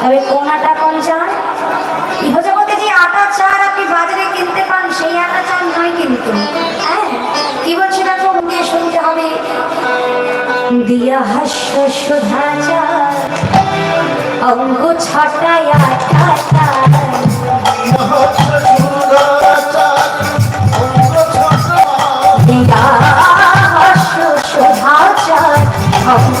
তবে কোন আটা কোন চার ইহজগতে যে আটা চার আপনি বাজারে কিনতে পান, সেই আটা চার নয় কিন্তু। হ্যাঁ? কি বলছে দেখো মুখে শুনতে হবে। দিয়া হাস্য সুধাচার অঙ্গ ছটায় আটা দিয়া হাস্য সুধাচার অঙ্গ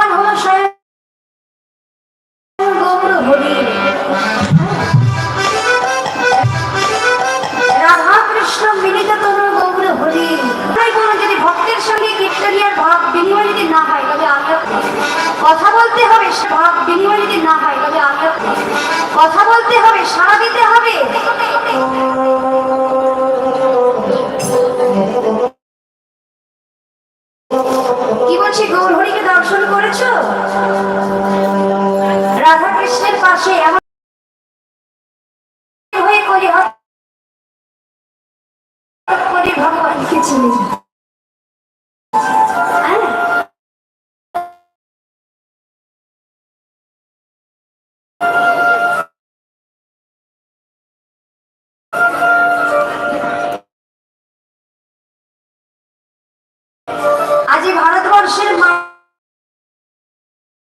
ভাব বিনিময় যদি না হয়, তবে কথা বলতে হবে দিতে হবে। কি বলছি গৌর হরিকে দর্শন করেছ? রাধা কৃষ্ণের পাশে এমন হয়ে করে ভগবানকে চিনে। আজ ভারতবর্ষের মা